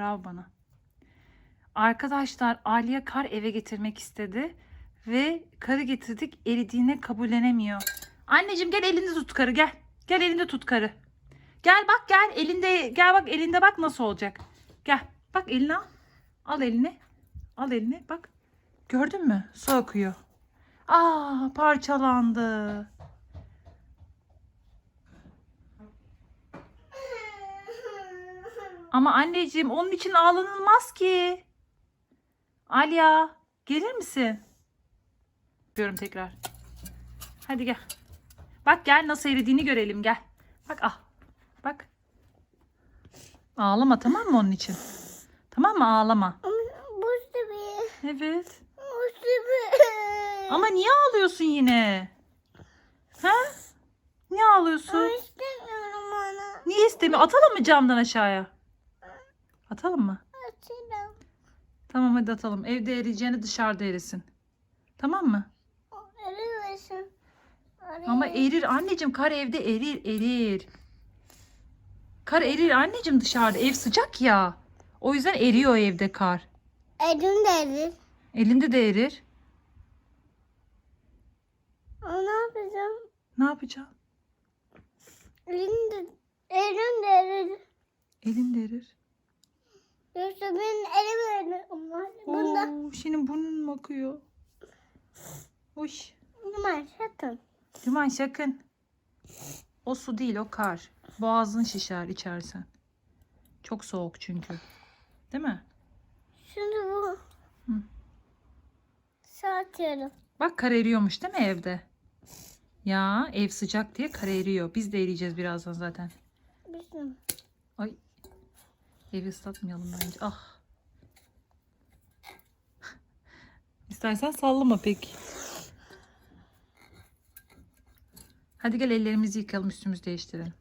Bravo bana. Arkadaşlar Aliye kar eve getirmek istedi. Ve karı getirdik eridiğine kabullenemiyor. Anneciğim gel elinde tut karı gel. Gel elinde tut karı. Gel bak gel elinde gel bak elinde bak nasıl olacak. Gel bak eline al. Al elini. Al elini bak. Gördün mü? Su akıyor. Aa parçalandı. Ama anneciğim onun için ağlanılmaz ki. Alya gelir misin? Yapıyorum tekrar. Hadi gel. Bak gel nasıl eridiğini görelim gel. Bak ah. Bak. Ağlama tamam mı onun için? Tamam mı ağlama. Buz gibi. Evet. Buz gibi. Ama niye ağlıyorsun yine? Ha? Niye ağlıyorsun? İstemiyorum onu. Niye istemiyor? Atalım mı camdan aşağıya? Atalım mı? Açalım. Tamam hadi atalım. Evde eriyeceğini dışarıda erisin. Tamam mı? Eriyorsun. Ama erir anneciğim kar evde erir erir. Kar erir anneciğim dışarıda. Ev sıcak ya. O yüzden eriyor evde kar. Elim de erir. Elinde de erir. O ne yapacağım? Ne yapacağım? Elim de, elim de erir. Elin de erir. Yoksa benim elim. Ama bunda. Oo, senin burnun mu akıyor? Uy. Ama sakın. Liman sakın. O su değil o kar. Boğazın şişer içersen. Çok soğuk çünkü. Değil mi? Şimdi bu. Hı. Satıyorum. Bak kar eriyormuş değil mi evde? Ya ev sıcak diye kar eriyor. Biz de eriyeceğiz birazdan zaten. Bizim. Ay. Evi ıslatmayalım bence. Ah. İstersen sallama peki. Hadi gel ellerimizi yıkayalım üstümüzü değiştirelim.